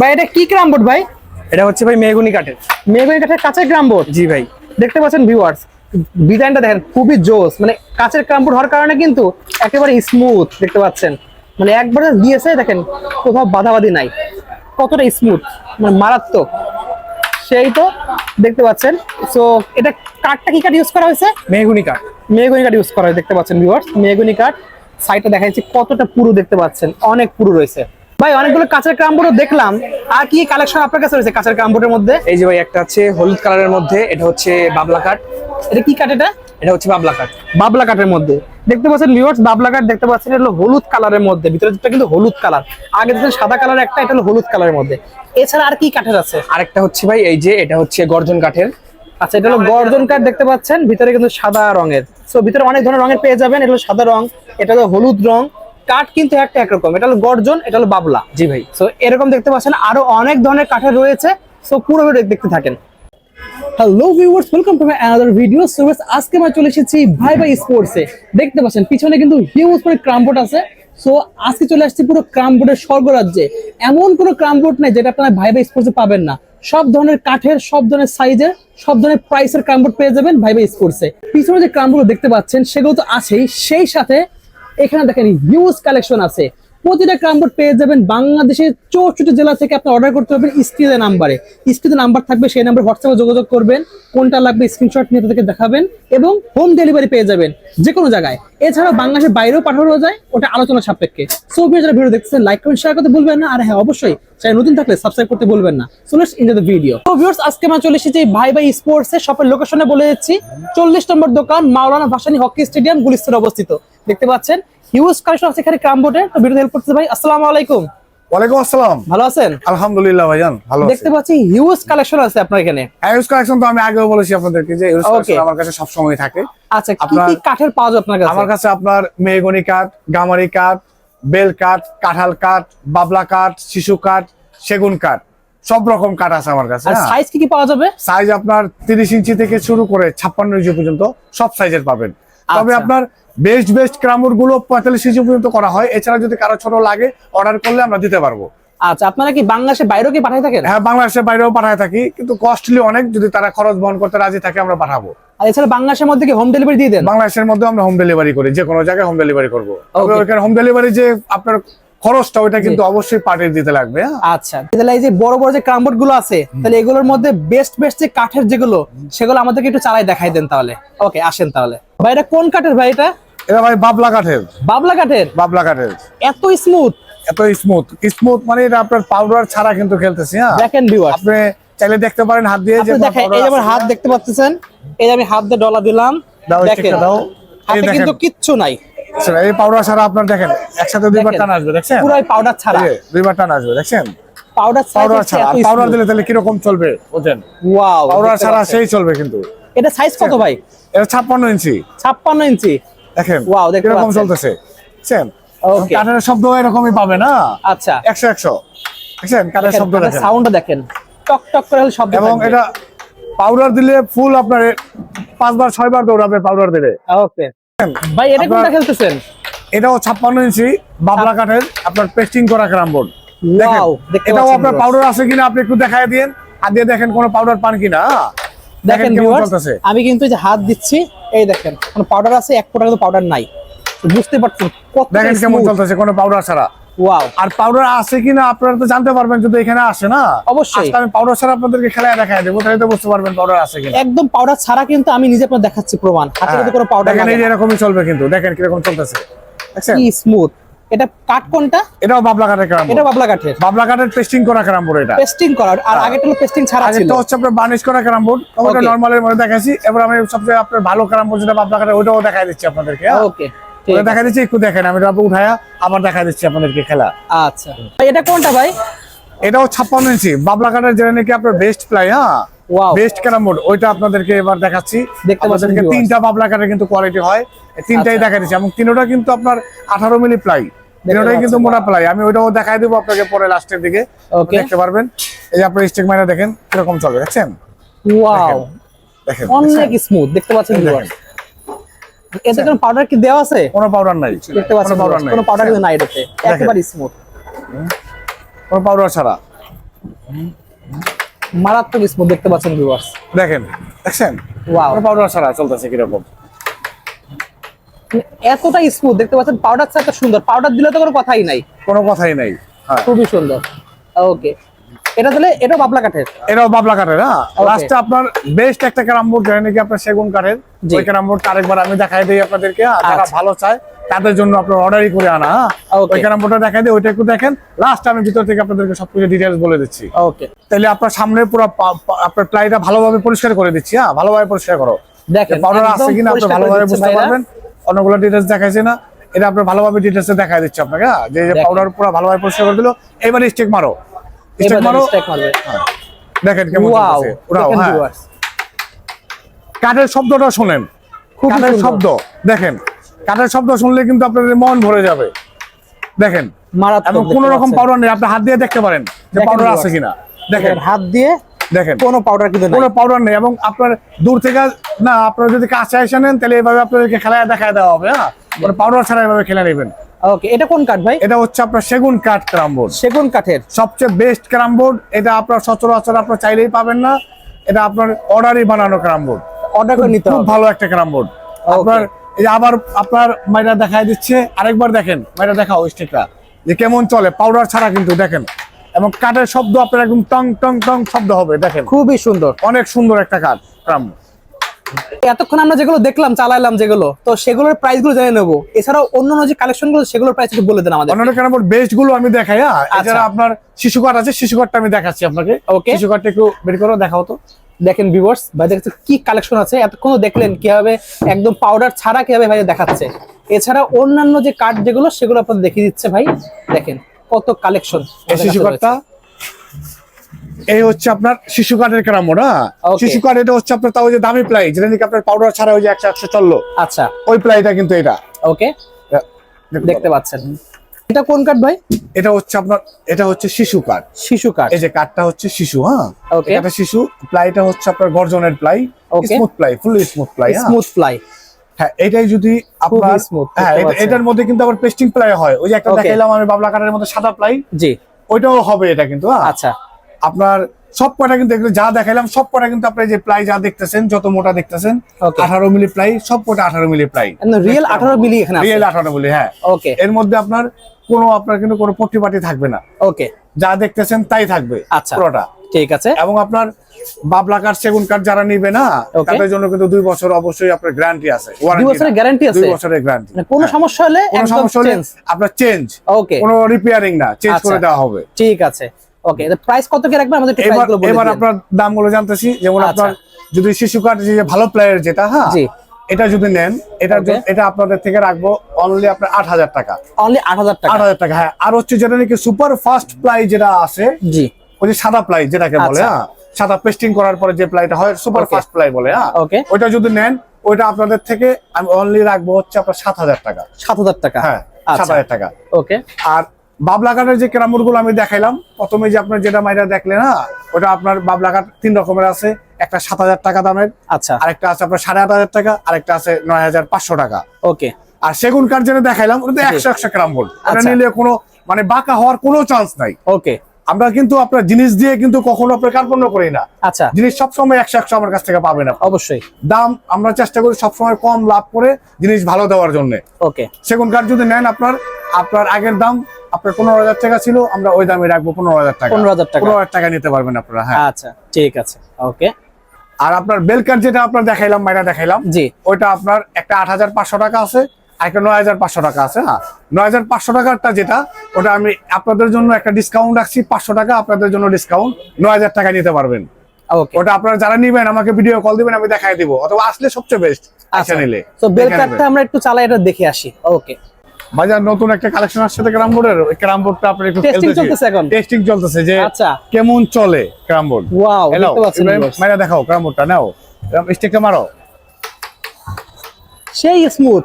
ভাই এটা কি ক্রাম বোর্ড ভাই? এটা হচ্ছে ভাই মেগুনি কাঠের। মেহগনি কাঠের কাঁচের ক্রাম বোর্ড জি ভাই। দেখতে পাচ্ছেন ভিউয়ার্স ডিজাইনটা দেখেন খুবই জোস। মানে কাঁচের বোর্ড হওয়ার কারণে কিন্তু একেবারে স্মুথ দেখতে পাচ্ছেন। মানে একবারে দিয়েছে দেখেন কোথাও বাধাবাধি নাই। কতটা স্মুথ মানে মারাত্মক। সেই তো দেখতে পাচ্ছেন। সো এটা কাঠটা কি কাঠ ইউজ করা হয়েছে? মেগুনি কাঠ। মেহগনি কাঠ ইউজ করা হয় দেখতে পাচ্ছেন ভিউয়ার্স মেহগনি কাঠ সাইডটা দেখা যাচ্ছে কতটা পুরো দেখতে পাচ্ছেন। অনেক পুরো রয়েছে। ভাই অনেকগুলো কাঁচের ক্রামবোর্ডও দেখলাম। আর কি কালেকশন আপনার কাছে রয়েছে কাঁচের ক্রামবোর্ডের মধ্যে? এই যে ভাই একটা আছে হলুদ কালারের মধ্যে এটা হচ্ছে বাবলা কাঠ। এটা কি কাঠ এটা? এটা হচ্ছে বাবলা কাঠ। বাবলা কাঠের মধ্যে। দেখতে পাচ্ছেন ভিউয়ার্স বাবলা কাঠ দেখতে পাচ্ছেন এটা হলো হলুদ কালারের মধ্যে। ভিতরে যেটা কিন্তু হলুদ কালার। আগে দেখছেন সাদা কালার একটা এটা হলো হলুদ কালারের মধ্যে। এছাড়া আর কি কাঠের আছে? আরেকটা হচ্ছে ভাই এই যে এটা হচ্ছে গর্জন কাঠের। আচ্ছা এটা হলো গর্জন কাঠ দেখতে পাচ্ছেন ভিতরে কিন্তু সাদা রঙের। সো ভিতরে অনেক ধরনের রঙের পেয়ে যাবেন এটা হলো সাদা রং এটা হলো হলুদ রং। কাঠ কিন্তু একটা একরকম। এটা হলো গর্জন এটা হলো বাবলা। জি ভাই। সো এরকম দেখতে পাচ্ছেন আরও অনেক ধরনের কাঠের রয়েছে। সো পুরো দেখতে থাকেন। Hello viewers welcome to my another video so আজকে আমরা চলে এসেছি ভাই ভাই স্পোর্টসে দেখতে পাচ্ছেন পিছনে কিন্তু হিউজ করে ক্রামবোর্ড আছে। সো আজকে চলে আসছি পুরো ক্রামবোর্ডের স্বর্গরাজ্যে। এমন কোনো ক্রামবোর্ড নেই যেটা আপনারা ভাই ভাই স্পোর্টসে পাবেন না। সব ধরনের কাঠের সব ধরনের সাইজের সব ধরনের প্রাইসের ক্রামবোর্ড পেয়ে যাবেন ভাই ভাই স্পোর্টসে পিছনে যে ক্রামবোর্ড দেখতে পাচ্ছেন সেগুলো তো আছেই। সেই সাথে এখানে দেখেন হিউজ কালেকশন আছে। প্রতিটা ক্রামবোর্ড পেয়ে যাবেন বাংলাদেশের চৌষট্টি জেলা থেকে আপনি অর্ডার করতে পারবেন স্ক্রিনের নাম্বারে স্ক্রিনে নাম্বার থাকবে, সেই নাম্বার হোয়াটসঅ্যাপে যোগাযোগ করবেন, কোনটা লাগবে স্ক্রিনশট নিয়ে তাদেরকে দেখাবেন এবং হোম ডেলিভারি পেয়ে যাবেন যে কোনো জায়গায়। এছাড়াও বাংলাদেশের বাইরেও পাঠানো যায়, ওটা আলোচনা সাপেক্ষে। সো যারা ভিডিও দেখছেন লাইক কমেন্ট শেয়ার করতে ভুলবেন না। আর হ্যাঁ অবশ্যই চাই নতুন থাকলে সাবস্ক্রাইব করতে ভুলবেন না। So let's enjoy the video তো ভিউয়ার্স আজকে আমরা চলে এসেছি ভাই ভাই স্পোর্টস এর শপের লোকেশনে বলে দিচ্ছি। চল্লিশ নম্বর দোকান, মাওলানা ভাসানী হকি স্টেডিয়াম, গুলিস্তানে অবস্থিত। দেখতে পাচ্ছেন। হিউজ কালেকশন আছে এখানে ক্রামবোর্ডে তো ভিডিও হেল্প করতে ভাই আসসালামু আলাইকুম। ওয়ালাইকুম আসসালাম। ভালো আছেন? আলহামদুলিল্লাহ ভাইজান ভালো দেখতে পাচ্ছি হিউজ কালেকশন আছে আপনার এখানে। ইউজ কালেকশন তো আমি আগেও বলেছি আপনাদেরকে যে Okay. কালেকশন আমার কাছে সব সময় থাকে। আচ্ছা কি আপনার- কি কাঠের পাওয়া যায় আপনার কাছে? আমার কাছে আপনার মেহগনি কাঠ গামারি কাঠ বেল কাঠ কাঁঠাল কাঠ বাবলা কাঠ শিশু কাঠ সেগুন কাঠ সব রকম কাঠ আছে আমার কাছে সাইজ কি কি পাওয়া যাবে? সাইজ আপনার তিরিশ ইঞ্চি থেকে শুরু করে ছাপ্পান্ন ইঞ্চি পর্যন্ত সব সাইজের পাবেন। তবে আচ্ছা। আপনার বেস্ট বেস্ট ক্রামুরগুলো পঁয়তাল্লিশ ইঞ্চি পর্যন্ত করা হয়। এছাড়া যদি কারও ছোট লাগে অর্ডার করলে আমরা দিতে পারব। আচ্ছা আপনারা কি বাংলাদেশের বাইরেও কি পাঠিয়ে থাকেন? হ্যাঁ বাংলাদেশের বাইরেও পাঠায় থাকি কিন্তু কস্টলি অনেক। যদি তারা খরচ বহন করতে রাজি থাকে আমরা পাঠাবো। আর এছাড়া বাংলাদেশের মধ্যে কি হোম ডেলিভারি দিয়ে দেন? বাংলাদেশের মধ্যে আমরা হোম ডেলিভারি করি যে কোনো জায়গায় হোম ডেলিভারি করব। ওইখানে হোম ডেলিভারি যে আপনার খরচটা ওইটা কিন্তু অবশ্যই পাঠিয়ে দিতে লাগবে হ্যাঁ। আচ্ছা তাহলে এই যে বড় বড় যে ক্রামবোর্ডগুলো আছে তাহলে এগুলোর মধ্যে বেস্ট বেস্ট যে কাঠের যেগুলো সেগুলো আমাদেরকে একটু চালাই দেখাই দেন তাহলে। ওকে আসেন তাহলে। ভাই এটা কোন কাঠের ভাই এটা? এটা ভাই বাবলা কাঠের। বাবলা কাঠের? বাবলা কাঠের। এত স্মুথ এত স্মুথ স্মুথ মানে এটা আপনার পাউডার ছাড়া কিন্তু খেলতেছি হ্যাঁ? দেখেন ভিউয়ার আপনি চাইলে দেখতে পারেন হাত দিয়ে যে দেখেন এই আমার হাত দেখতে পাচ্ছেন এই আমি হাত দিয়ে ডলা দিলাম দেখেন। দাও। হাতে কিন্তু কিচ্ছু নাই। এই পাউডার ছাড়া আপনার দেখেন একসাথে দুইবার টান আসবে দেখছেন? পুরাই পাউডার ছাড়া। দুইবার টান আসবে দেখছেন? পাউডার পাউডার ছাড়া। পাউডার দিলে তাহলে কীরকম চলবে বুঝেন? ওয়াও পাউডার ছাড়া সেই চলবে কিন্তু। এটা সাইজ কত ভাই? এটা ছাপ্পান্ন ইঞ্চি। ছাপ্পান্ন ইঞ্চি। দেখেন দেখতে কীরকম পাচ্ছেন। চলতেছে. কাঠের শব্দ এরকমই পাবে না? আচ্ছা। একশো একশো। দেখছেন কাঠের শব্দ দেখেন। সাউন্ডটা দেখেন। টক টক করে শব্দ এবং এটা পাউডার দিলে ফুল আপনার পাঁচবার ছয়বার দৌড়াবে পাউডার দিলে। ওকে ভাই এটা কোনটা খেলতেছেন? এটাও ছাপ্পান্ন ইঞ্চি বাবলা কাঠের আপনার পেস্টিং করা বোর্ড দেখেন দেখতে এটাও আপনার পাউডার আছে কিনা আপনি একটু দেখায় দিন হাত দিয়ে দেখেন কোনো পাউডার পান কিনা? দেখেন আমি কিন্তু এই যে হাত দিচ্ছি এই দেখেন কোনো পাউডার আছে? এক ফোঁটা কিন্তু পাউডার নাই। বুঝতে পারছেন কত দেখেন কেমন চলতেছে কোনো পাউডার ছাড়া। ওয়াও আর পাউডার আছে কিনা আপনারা তো জানতে পারবেন যদি এখানে আসে না। অবশ্যই। আমি পাউডার ছাড়া আপনাদেরকে খেলায় দেখায় দেবো তাহলে তো বুঝতে পারবেন পাউডার আছে কিনা। একদম পাউডার ছাড়া কিন্তু আমি নিজে আপনার দেখাচ্ছি প্রমাণ। হাতে কোনো পাউডার হ্যাঁ। দেখেন এই এরকমই চলবে কিন্তু দেখেন কীরকম চলতেছে। কি স্মুথ এটা কাঠ কোনটা? এটাও বাবলা কাঠের ক্রাম এটা বাবলা কাঠের। বাবলা কাঠের পেস্টিং করা বোর্ড এটা। পেস্টিং করা। আর আগেটা হলো পেস্টিং ছাড়া ছিল। আগেরটা হচ্ছে আপনার বার্নিশ করা ক্রাম বোর্ড ওটা নরমালের মধ্যে দেখাচ্ছি এবার আমি সবচেয়ে আপনার ভালো বোর্ড যেটা বাবলা কাঠের ওটাও দেখাই দিচ্ছি আপনাদেরকে হ্যাঁ? ওকে ওটা দেখা দিচ্ছি একটু দেখেন আমি এটা উঠায়া আবার দেখা দিচ্ছি আপনাদেরকে খেলা। আচ্ছা। এটা কোনটা ভাই? এটাও ছাপ্পান্ন ইঞ্চি। বাবলা কাঠের যেটা নাকি আপনার বেস্ট প্লাই হ্যাঁ. বেস্ট ক্যারাম বোর্ড ওইটা আপনাদেরকে এবার দেখাচ্ছি। দেখতে পাচ্ছেন আপনাদেরকে তিনটা বাবলা কাঠের কিন্তু কোয়ালিটি হয়। তিনটাই আচ্ছা। দেখা দিচ্ছি এবং তিনটা কিন্তু আপনার আঠারো মিলি প্লাই তিনটাই কিন্তু মোটা প্লাই আমি ওইটাও দেখাই দেবো আপনাকে পরে লাস্টের দিকে. দেখতে পারবেন। এই যে আপনার স্টিক মাইনা দেখেন কীরকম চলবে দেখছেন? ওয়াও দেখেন অনেক স্মুথ দেখতে পাচ্ছেন এতে কোনো পাউডার কি দেওয়া আছে? কোনো পাউডার নাই। দেখতে পাচ্ছেন কোনো পাউডার কোনো পাউডার নাই এটাতে একেবারে স্মুথ কোনো পাউডার ছাড়া। মারাত্মক স্মুথ দেখতে পাচ্ছেন ভিউয়ার্স দেখেন দেখছেন? ওয়াও পাউডার ছাড়া চলতেছে কীরকম? এতটা স্মুথ দেখতে পাচ্ছেন পাউডার ছাড়া সুন্দর। পাউডার দিলে তো কোনো কথাই নাই। কোনো কথাই নাই হ্যাঁ। খুবই সুন্দর। ওকে এটা তাহলে এটা বাবলা কাঠের? এটাও বাবলা কাঠের হ্যাঁ? Okay. লাস্টে আপনার বেস্ট একটা ক্যারাম বোর্ড যেটা নাকি আপনার সেগুন কাঠের। ওই ক্যারাম বোর্ডটা আরেকবার আমি দেখাই দিই আপনাদেরকে যারা আচ্ছা। ভালো চায় তাদের জন্য আপনার অর্ডারই করে আনা হ্যাঁ. ওই ক্যারাম বোর্ডটা দেখাই দিই ওইটা একটু দেখেন। লাস্ট আমি ভিতর থেকে আপনাদেরকে সবকিছু ডিটেলস বলে দিচ্ছি। ওকে তাহলে আপনার সামনে পুরো আপনার প্লাইটা ভালোভাবে পরিষ্কার করে দিচ্ছি হ্যাঁ? ভালোভাবে পরিষ্কার করো। দেখেন পাউডার আছে কিনা আপনি ভালোভাবে বুঝতে। পারবেন। অন্যগুলো ডিটেলস দেখাইছে না। এটা আপনার ভালোভাবে ডিটেলসে দেখাই দিচ্ছি আপনাকে হ্যাঁ? যে পাউডার পুরো ভালোভাবে পরিষ্কার করে দিল এবারে স্টিক মারো। এবার মারো স্টেক মারবে। দেখেন কেমন ওয়াও দেখেন হ্যাঁ। কাঠের শব্দটা শোনেন। খুবই কাঠের শব্দ। দেখেন কাঠের শব্দ শুনলে কিন্তু আপনাদের মন ভরে যাবে। দেখেন মারাত্মক এবং কোন রকম পাউডার নেই। আপনি হাত দিয়ে দেখতে পারেন যে পাউডার আছে কিনা। দেখেন। হাত দিয়ে দেখেন। কোনো পাউডার কিন্তু নাই। কোনো পাউডার নেই এবং আপনার দূর থেকে না আপনারা যদি কাছে এসে নেন তাহলে এভাবে আপনাদেরকে খেলায় দেখায় দেওয়া হবে হ্যাঁ? মানে পাউডার ছাড়া এভাবে খেলে নেবেন। ওকে এটা কোন কাঠ ভাই? এটা হচ্ছে আপনার সেগুন কাঠ ক্রাম বোর্ড সেগুন কাঠের। সবচেয়ে বেস্ট ক্রাম বোর্ড এটা আপনার সচরাচর আপনার চাইলেই পাবেন না। এটা আপনার অর্ডারই বানানো ক্রাম বোর্ড অর্ডার করে নিতে খুব ভালো একটা ক্রাম বোর্ড আপনার এই যে আবার আপনার মাইটা দেখাই দিচ্ছে আরেকবার দেখেন মাইটা দেখাও স্টিকটা যে কেমন চলে পাউডার ছাড়া কিন্তু দেখেন। এবং কাঠের শব্দ আপনার একদম টং টং টং শব্দ হবে দেখেন। খুবই সুন্দর। অনেক সুন্দর একটা কাঠ ক্রাম এতক্ষণ আমরা যেগুলো দেখলাম চালাইলাম যেগুলো তো সেগুলোর প্রাইসগুলো জেনে নেব। এছাড়াও অন্যান্য যে কালেকশনগুলো সেগুলোর প্রাইস একটু বলে দেন আমাদের। অন্যান্য ক্রাম বেস্টগুলো আমি দেখাই হ্যাঁ? আচ্ছা। এছাড়া আপনার শিশু কাঠ আছে শিশু কাঠটা আমি দেখাচ্ছি আপনাকে। ওকে শিশু কাঠটা একটু বের করো দেখাও তো। দেখেন ভিউয়ার্স ভাই দেখতে কি কালেকশন আছে এতক্ষণ দেখলেন কীভাবে একদম পাউডার ছাড়া কীভাবে ভাই দেখাচ্ছে। এছাড়া অন্যান্য যে কাঠ যেগুলো সেগুলো আপনাদের দেখিয়ে দিচ্ছে ভাই। দেখেন কত কালেকশন শিশু কাঠটা এই হচ্ছে আপনার শিশু কাঠের ক্রাম বোর্ড হ্যাঁ শিশু কাঠ এটা হচ্ছে আপনার তাও যে দামি প্লাই যেটা নাকি আপনার পাউডার ছাড়া ওই যে একশো একশো চলল। আচ্ছা। ওই প্লাইটা কিন্তু এটা। ওকে দেখতে পাচ্ছেন। এটা কোন কাঠ ভাই? এটা হচ্ছে আপনার এটা হচ্ছে শিশু কাঠ। শিশু কাঠ। এই যে কাঠটা হচ্ছে শিশু হ্যাঁ. এটা শিশু প্লাইটা হচ্ছে আপনার গর্জনের ply. Smooth ply full smooth ply smooth ply হ্যাঁ এটাই যদি আপনার smooth, হ্যাঁ এটা- এটার মধ্যে কিন্তু আবার পেস্টিং প্লাই হয়। ওই যে একটা. দেখাইলাম আমি বাবলা কাঠের মধ্যে সাদা প্লাই জি। ওইটাও হবে এটা কিন্তু হ্যাঁ? আচ্ছা। আপনার সব কটা কিন্তু যা দেখাইলাম সব কটা কিন্তু আপনি যে প্লাই যা দেখতেছেন যত মোটা দেখতেছেন আঠারো মিলি প্লাই সব কটা আঠারো মিলি প্লাই। রিয়েল আঠারো মিলি এখানে রিয়েল আঠারো মিলি হ্যাঁ। ওকে। এর মধ্যে আপনার কোনো আপনার কিন্তু কোনো পট্টি পাটি থাকবে না। ওকে। যা দেখতেছেন তাই থাকবে আচ্ছা। পুরোটা। ঠিক আছে। এবং আপনার বাবলা কাঠ সেগুন কাঠ যারা নিবে না তাদের জন্য কিন্তু দুই বছর অবশ্যই আপনার গ্যারান্টি আছে দুই বছরের গ্যারান্টি আছে? দুই বছরের গ্যারান্টি মানে কোনো সমস্যা হলে কোনো সমস্যা হলে চেঞ্জ আপনার চেঞ্জ ওকে। কোনো রিপেয়ারিং না চেঞ্জ আচ্ছা। করে দেওয়া হবে। ঠিক আছে। ওকে প্রাইস কত কি রাখবেন? আমাদের একটু এবার আপনার দামগুলো জানতেছি। যেমন আচ্ছা। আপনার যদি শিশু কাঠ যে ভালো প্লেয়ার যেটা হ্যাঁ। এটা যদি নেন. জন্য- এটা আপনাদের থেকে রাখব অনলি আপনার আট হাজার টাকা। অনলি আট হাজার টাকা। আট হাজার টাকা হ্যাঁ। আর হচ্ছে যেটা নাকি সুপার ফাস্ট প্লাই যেটা আছে জি। ওই যে সাদা প্লাই যেটাকে বলে আচ্ছা। হ্যাঁ সাদা পেস্টিং করার পরে যে প্লাইটা হয় সুপার ফাস্ট প্লাই বলে হ্যাঁ. ওইটা যদি নেন ওইটা আপনাদের থেকে আমি অনলি রাখব হচ্ছে আপনার সাত হাজার টাকা। সাত হাজার টাকা। হ্যাঁ সাত আচ্ছা। হাজার টাকা। ওকে আর বাবলা কাঠের যে কেরামুরগুলো আমি দেখাইলাম প্রথমে যে আপনার যেটা মাইরা দেখলেন না ওটা আপনার বাবলাঘাট তিন রকমের আছে। একটা সাত হাজার টাকা দামের আচ্ছা। আরেকটা আছে আপনার সাড়ে আট হাজার টাকা আরেকটা আছে নয় হাজার পাঁচশো টাকা। ওকে। আর সেগুন কাঠ যেটা দেখাইলাম ওটা একশো একশো গ্রাম বোর্ড ওটা আচ্ছা। নিলে কোনো মানে বাঁকা হওয়ার কোনো চান্স নাই। ওকে। আমরা কিন্তু আপনার জিনিস দিয়ে কিন্তু কখনো আপনার কার্পণ্য করি না। আচ্ছা। জিনিস সবসময় একশো একশো আমার কাছ থেকে পাবে না অবশ্যই। দাম আমরা চেষ্টা করি সবসময় কম লাভ করে জিনিস ভালো দেওয়ার জন্য। ওকে। সেগুন কাঠ যদি নেন আপনার আপনার আগের দাম আপনার পনেরো হাজার টাকা ছিল আমরা ওই দামে রাখব পনেরো হাজার টাকা। 15,000 টাকা। পনেরো হাজার টাকা নিতে পারবেন আপনারা হ্যাঁ। আচ্ছা ঠিক আছে ওকে। আর আপনার বেল কাঠ যেটা আপনার দেখাইলাম মাইরা দেখাইলাম জি। ওইটা আপনার একটা আট হাজার পাঁচশো টাকা আছে একটা নয় হাজার পাঁচশো টাকা আছে হ্যাঁ। নয় হাজার পাঁচশো টাকারটা যেটা ওটা আমি আপনাদের জন্য একটা ডিসকাউন্ট রাখছি পাঁচশো টাকা আপনাদের জন্য ডিসকাউন্ট নয় হাজার টাকা নিতে পারবেন। ওকে। ওটা আপনারা যারা নিবেন আমাকে ভিডিও কল দিবেন আমি দেখাই দিব অথবা আসলে সবচেয়ে বেস্ট আচ্ছা। নিলে। তো বেল দেখে আমরা একটু চালাই এটা দেখে আসি ওকে। বাজার নতুন একটা কালেকশন আসছে তো ক্যারাম বোর্ডের। ক্যারাম বোর্ডটা আপনি একটু Testing চলতেছে এখন? টেস্টিং চলতেছে যে আচ্ছা। কেমন চলে ক্যারাম বোর্ড। ওয়াও দেখতে পাচ্ছেন। মাইরা দেখাও ক্যারাম বোর্ডটা নাও। স্টিকটা মারো। সেই স্মুথ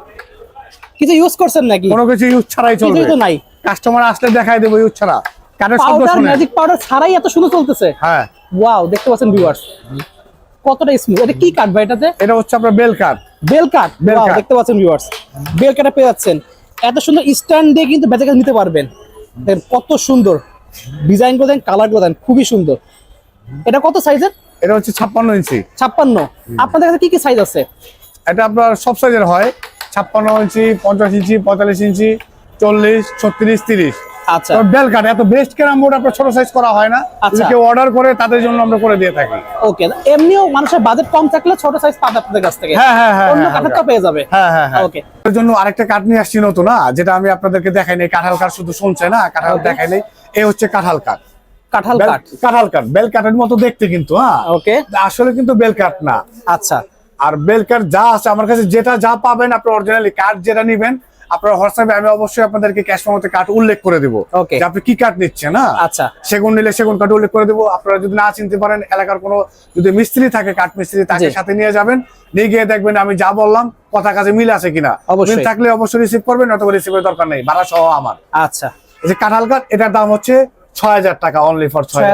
কিছু ইউজ করছেন নাকি? কোনো কিছু ইউজ ছাড়াই চলবে। কিছুই তো নাই। কাস্টমার আসলে দেখাই দেবো ইউজ ছাড়া। কাঠের শব্দ পাউডার শুনে। ম্যাজিক পাউডার ছাড়াই এত সুন্দর চলতেছে। হ্যাঁ। ওয়াও দেখতে পাচ্ছেন ভিউয়ার্স কতটা স্মুথ এটা কি কাঠ ভাই এটাতে? এটা হচ্ছে আপনার বেল কাট বেল কাট। দেখতে পাচ্ছেন ভিউয়ার্স বেল কাটা পেয়ে যাচ্ছেন। এত সুন্দর স্ট্যান্ড দিয়ে কিন্তু বেচাকে নিতে পারবেন। কত সুন্দর। ডিজাইন করে দেন কালার করে দেন খুবই সুন্দর। এটা কত সাইজের এটা হচ্ছে ছাপ্পান্ন ইঞ্চি। ছাপ্পান্ন। আপনাদের কাছে কি কি সাইজ আছে? এটা আপনার সব সাইজের হয়। ছাপ্পান্ন ইঞ্চি পঞ্চাশ ইঞ্চি পঁয়তাল্লিশ ইঞ্চি চল্লিশ ছত্রিশ তিরিশ। আচ্ছা। বেল কাট এত বেস্ট ক্যারাম বোর্ড আপনার ছোট সাইজ করা হয় না। আচ্ছা। কেউ অর্ডার করে তাদের জন্য আমরা করে দিয়ে থাকি। ওকে এমনিও মানুষের বাজেট কম থাকলে ছোট সাইজ পাবে আপনাদের কাছ থেকে। হ্যাঁ, হ্যাঁ, হ্যাঁ, অন্য হ্যাঁ, কাঠের তো পেয়ে যাবে। হ্যাঁ হ্যাঁ হ্যাঁ। ওকে এর জন্য আরেকটা কাঠ নিয়ে আসছি নতুন না যেটা আমি আপনাদেরকে দেখাইনি কাঁঠাল কাঠ শুধু শুনছে না কাঁঠাল Okay. দেখাইনি এই হচ্ছে কাঁঠাল কাঠ কাঁঠাল কাঠ কাঁঠাল কাঠ বেল কাঠের মতো দেখতে কিন্তু হ্যাঁ। ওকে আসলে কিন্তু বেল কাঠ না। আচ্ছা। আর বেল কাঠ যা আছে আমার কাছে যেটা যা পাবেন আপনি অরিজিনালি কাঠ যেটা নিবেন আপনার হোয়াটসঅ্যাপে আমি অবশ্যই আপনাদেরকে ক্যাশ মেমোতে কাঠ উল্লেখ করে দেবো। আপনি কি কাঠ নিচ্ছেন না আচ্ছা। সেগুন নিলে সেগুন কাঠ উল্লেখ করে দেবো। আপনারা যদি না চিনতে পারেন এলাকার কোনো যদি মিস্ত্রি থাকে কাঠ মিস্ত্রি তাকে সাথে নিয়ে যাবেন। নিয়ে গিয়ে দেখবেন আমি যা বললাম কথা কাজে মিল আছে কিনা। মিল থাকলে অবশ্যই রিসিভ করবেন অথবা রিসিভের দরকার নেই। ভাড়া সহ আমার। আচ্ছা। এই যে কাঁঠাল কাঠ এটার দাম হচ্ছে ছয় হাজার টাকা অনলি ফর টাকা।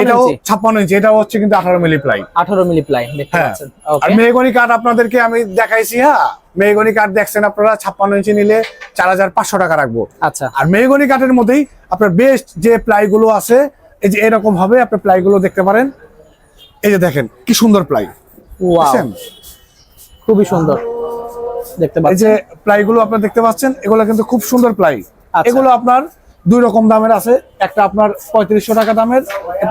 এটা ইঞ্চি। ইঞ্চি হচ্ছে কিন্তু আঠারো মিলি প্লাই আঠারো মিলি প্লাই দেখতে হ্যাঁ। পাচ্ছেন। আর মেহগনি কাঠ আপনাদেরকে আমি দেখাইছি হ্যাঁ? মেহগনি কাঠ দেখছেন আপনারা ছাপ্পান্ন ইঞ্চি নিলে চার হাজার পাঁচশো টাকা রাখব। আচ্ছা। আর মেহগনি কাঠের মধ্যেই আপনার বেস্ট যে প্লাই গুলো আছে এই যে এরকম ভাবে আপনি প্লাই গুলো দেখতে পারেন। এই যে দেখেন কি সুন্দর প্লাই ওয়াও খুবই সুন্দর। দেখতে এই যে প্লাই গুলো আপনার দেখতে পাচ্ছেন এগুলো কিন্তু খুব সুন্দর প্লাই আচ্ছা। এগুলো আপনার দুই রকম দামের আছে একটা আপনার পঁয়ত্রিশশো টাকা দামের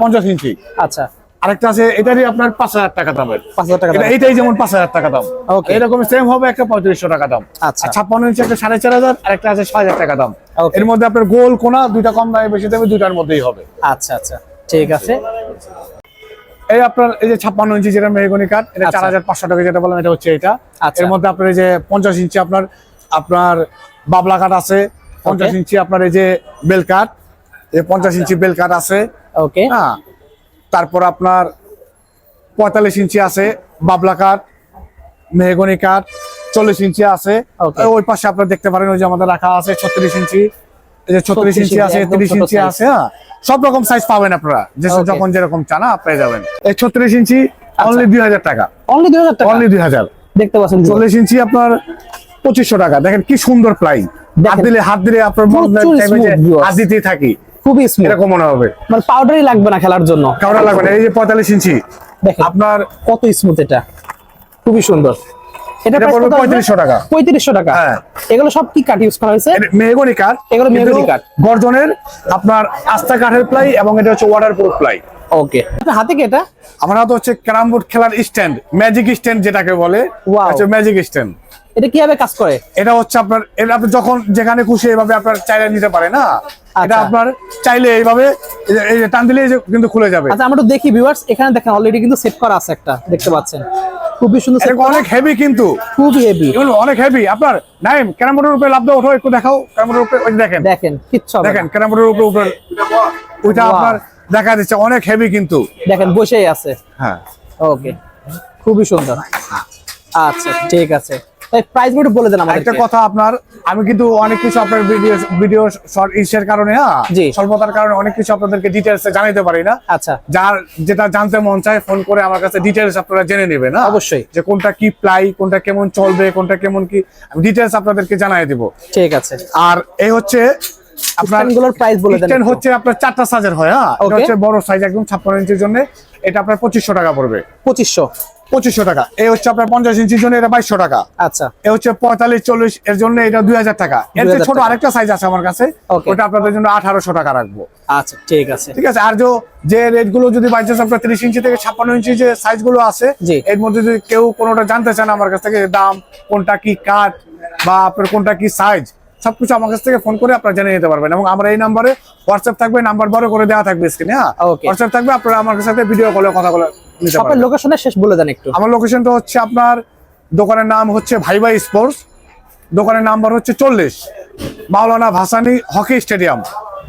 পঞ্চাশ ইঞ্চি আচ্ছা আরেকটা আছে এটারই আপনার পাঁচ হাজার টাকা দামের পাঁচ হাজার টাকা। এইটাই যেমন পাঁচ হাজার টাকা দাম. এরকম সেম হবে একটা পঁয়ত্রিশশো টাকা দাম আচ্ছা। ছাপ্পান্ন ইঞ্চি একটা সাড়ে চার হাজার আর একটা আছে ছয় হাজার টাকা দাম. এর মধ্যে আপনার গোল কোনা দুইটা কম দামে বেশি দামে দুইটার মধ্যেই হবে আচ্ছা আচ্ছা ঠিক আছে এই আপনার এই যে ছাপ্পান্ন ইঞ্চি যেটা মেহগনি কাঠ এটা আচ্ছা। চার হাজার পাঁচশো টাকা যেটা বললাম এটা হচ্ছে এটা আচ্ছা। এর মধ্যে আপনার এই যে পঞ্চাশ ইঞ্চি আপনার আপনার বাবলা কাঠ আছে পঞ্চাশ. ইঞ্চি আপনার এই যে বেল কাঠ এই পঞ্চাশ ইঞ্চি বেল কাঠ আছে। ওকে হ্যাঁ তারপর আপনার পঁয়তাল্লিশ ইঞ্চি আছে বাবলা কাঠ মেহগনি কাঠ চল্লিশ ইঞ্চি আছে। ওই পাশে আপনার দেখতে পারেন ওই যে আমাদের রাখা আছে ছত্রিশ ইঞ্চি। এই যে ছত্রিশ 36 ইঞ্চি আছে তিরিশ ইঞ্চি আছে হ্যাঁ। সব রকম সাইজ পাবেন আপনারা যে যখন যেরকম চান পেয়ে যাবেন। এই ছত্রিশ ইঞ্চি অনলি দুই হাজার টাকা। অনলি দুই হাজার টাকা? অনলি দুই হাজার। দেখতে পাচ্ছেন। চল্লিশ ইঞ্চি আপনার পঁচিশশো টাকা। দেখেন কি সুন্দর প্লাই। হাত দিলে হাত দিলে আপনার। হাত দিতেই থাকি। খুবই স্মুথ এরকম মনে হবে। মানে পাউডারই লাগবে না খেলার জন্য। কাউরা লাগবে না এই যে পঁয়তাল্লিশ ইঞ্চি। দেখেন আপনার কত স্মুথ এটা। খুবই সুন্দর। এটা পড়বে টাকা। পঁয়ত্রিশশো টাকা। হ্যাঁ। এগুলো সব কি কাঠ ইউজ করা হয়েছে? এটা মেহগনি কাঠ এগুলো মেহগনি কাঠ। গর্জনের আপনার আস্থা কাঠের প্লাই এবং এটা হচ্ছে ওয়াটার প্রুফ প্লাই। ওকে আপনার হাতে কি এটা? আমার হাতে হচ্ছে ক্যারাম বোর্ড খেলার স্ট্যান্ড ম্যাজিক স্ট্যান্ড যেটাকে বলে. হচ্ছে ম্যাজিক স্ট্যান্ড। এটা কীভাবে কাজ করে? এটা হচ্ছে আপনার এটা আপনি যখন যেখানে খুশি এইভাবে আপনার চাইলে নিতে পারে না? এটা আচ্ছা। আপনার চাইলে এইভাবে এই যে- টান দিলে কিন্তু খুলে যাবে। আচ্ছা আমরা দেখি ভিউয়ার্স এখানে দেখেন অলরেডি কিন্তু সেট করা আছে একটা দেখতে পাচ্ছেন। খুবই সুন্দর এটা সেট অনেক হেভি কিন্তু। খুবই হেভি অনেক হেভি আপনার নাইম ক্যারাম বোর্ডের উপরে লাভ দাও ওঠো একটু দেখাও। ক্যারাম বোর্ডের উপরে ওই দেখেন। দেখেন কিচ্ছু দেখেন। ক্যারাম বোর্ডের উপরে উপরে ওইটা আপনার দেখা দিচ্ছে অনেক হেভি কিন্তু। দেখেন বসেই আছে। হ্যাঁ। ওকে খুবই সুন্দর। আচ্ছা ঠিক আছে। প্রাইসগুলো বলে দেন একটা কথা আপনার আমি কিন্তু অনেক কিছু আপনার ভিডিও ভিডিও শর্ট ইসের কারণে হ্যাঁ। স্বল্পতার কারণে অনেক কিছু আপনাদেরকে জানাইতে পারি না। আচ্ছা। যার যেটা জানতে মন চায় ফোন করে আমার কাছে ডিটেলস আপনারা জেনে নেবেন না অবশ্যই। যে কোনটা কি প্লাই কোনটা কেমন চলবে কোনটা কেমন কি আমি ডিটেলস আপনাদেরকে জানাই দেব। ঠিক আছে। আর এই হচ্ছে আপনার প্রাইস বলে দেন স্ট্যান্ড হচ্ছে আপনার চারটা সাইজের হয় হ্যাঁ? এটা হচ্ছে বড় সাইজ একদম ছাপ্পান্ন ইঞ্চির জন্য এটা আপনার পঁচিশশো টাকা পড়বে। পঁচিশশো। পঁচিশশো টাকা। এই হচ্ছে আপনার পঞ্চাশ ইঞ্চির জন্য এটা বাইশশো টাকা। আচ্ছা। এ হচ্ছে পঁয়তাল্লিশ চল্লিশ এর জন্য এটা দুই হাজার টাকা। এর যে ছোট আরেকটা সাইজ আছে আমার কাছে ওটা আপনাদের জন্য আঠারোশো টাকা রাখব। আচ্ছা ঠিক আছে। ঠিক আছে? আর যে- যে রেটগুলো যদি বাই চান্স আপনার তিরিশ ইঞ্চি থেকে ছাপ্পান্ন ইঞ্চি যে সাইজগুলো আছে এর মধ্যে যদি কেউ কোনোটা জানতে চান আমার কাছ থেকে দাম কোনটা কি কাঠ বা আপনার কোনটা কি সাইজ সবকিছু আমার কাছ থেকে ফোন করে আপনারা জেনে নিতে পারবেন এবং আমার এই নাম্বারে হোয়াটসঅ্যাপ থাকবে নাম্বার বড় করে দেওয়া থাকবে স্ক্রিনে হ্যাঁ? হোয়াটসঅ্যাপ থাকবে আপনারা আমার সাথে ভিডিও কলে কথা বলে নিতে শপের লোকেশনে শেষ বলে দেন একটু। আমার লোকেশনটা হচ্ছে আপনার দোকানের নাম হচ্ছে ভাই ভাই স্পোর্টস দোকানের নাম্বার হচ্ছে চল্লিশ মাওলানা ভাসানি হকি স্টেডিয়াম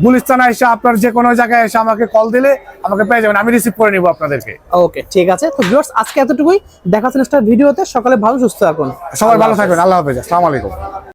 গুলিস্তানা এসে আপনার যে কোনো জায়গায় এসে আমাকে কল দিলে আমাকে পেয়ে যাবেন আমি রিসিভ করে নিব আপনাদেরকে। ওকে ঠিক আছে। তো ভিউয়ার্স আজকে এতটুকুই। দেখা হচ্ছে নেক্সট ভিডিওতে সকালে ভালো সুস্থ থাকুন। সবাই ভালো থাকবেন আল্লাহ হাফেজ। আসসালামু আলাইকুম।